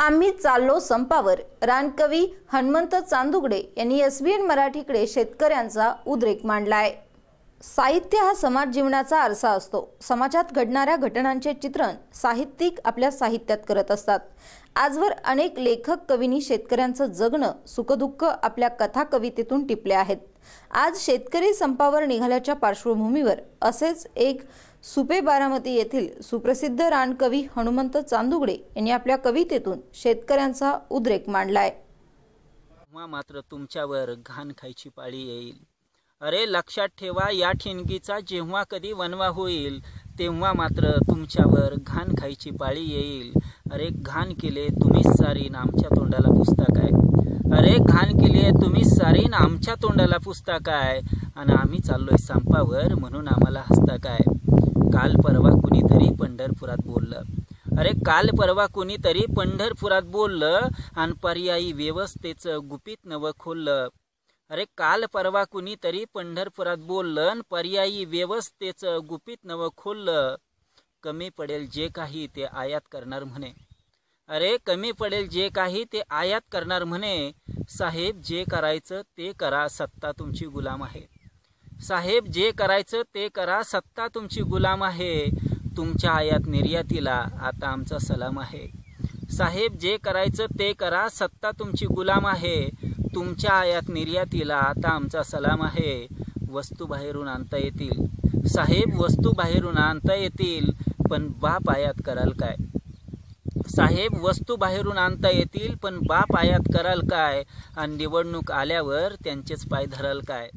आम्ही चाललो संपावर. रानकवी हनुमंत चांदुगडे यांनी एस बी एन मराठीकडे शेतकऱ्यांचा उद्रेक मांडलाय. साहित्य हा समाज जीवनाचा आरसा असतो. समाजात घडणाऱ्या घटनांचे चित्रण साहित्यिक आपल्या साहित्यात करत असतात. आजवर अनेक लेखक कवींनी शेतकऱ्यांचं जगणं सुखदुःख आपल्या कथा कवितेतून टिपले आहेत. आज शेतकरी संपावर निघाल्याच्या पार्श्वभूमीवर असेच एक सुपे बारामती येथील सुप्रसिद्ध रानकवी हनुमंत चांदुगडे यांनी आपल्या कवितेतून शेतकऱ्यांचा उद्रेक मांडलाय. मात्र तुमच्यावर घाण खायची पाळी येईल. अरे लक्षात ठेवा या ठिणगीचा जेव्हा कधी वनवा होईल तेव्हा मात्र तुमच्यावर घाण खायची पाळी येईल. अरे घाण केले तुम्हीच सारीन आमच्या तोंडाला पुस्तक आहे अरे घाण केले तुम्हीच सारीन आमच्या तोंडाला पुस्तक आहे आणि आम्ही चाललोय संपावर म्हणून आम्हाला हसता काय? काल परवा कुणीतरी पंढरपुरात बोललं. अरे काल परवा कुणीतरी पंढरपुरात बोललं आणि पर्यायी व्यवस्थेचं गुपित नवं खोललं. अरे काल परवा कुणीतरी पंढरपुरात बोललं आणि पर्यायी व्यवस्थेचं गुपित नवं खोललं. कमी पडेल जे काही ते आयात करणार म्हणे. अरे कमी पडेल जे काही ते आयात करणार म्हणे. साहेब जे करायचं ते करा सत्ता तुमची गुलाम आहे. साहेब जे करायचं ते करा सत्ता तुमची गुलाम आहे. तुमच्या आयात निर्यातीला आता आमचा सलाम आहे. साहेब जे करायचं ते करा सत्ता तुमची गुलाम आहे. तुमच्या आयात निर्यातीला आता आमचा सलाम आहे. वस्तू बाहेरून आणता येतील. साहेब वस्तू बाहेरून आणता येतील पण बाप आयात कराल काय? साहेब वस्तू बाहेरून आणता येतील पण बाप आयात कराल काय? आणि निवडणूक आल्यावर त्यांचेच पाय धराल काय?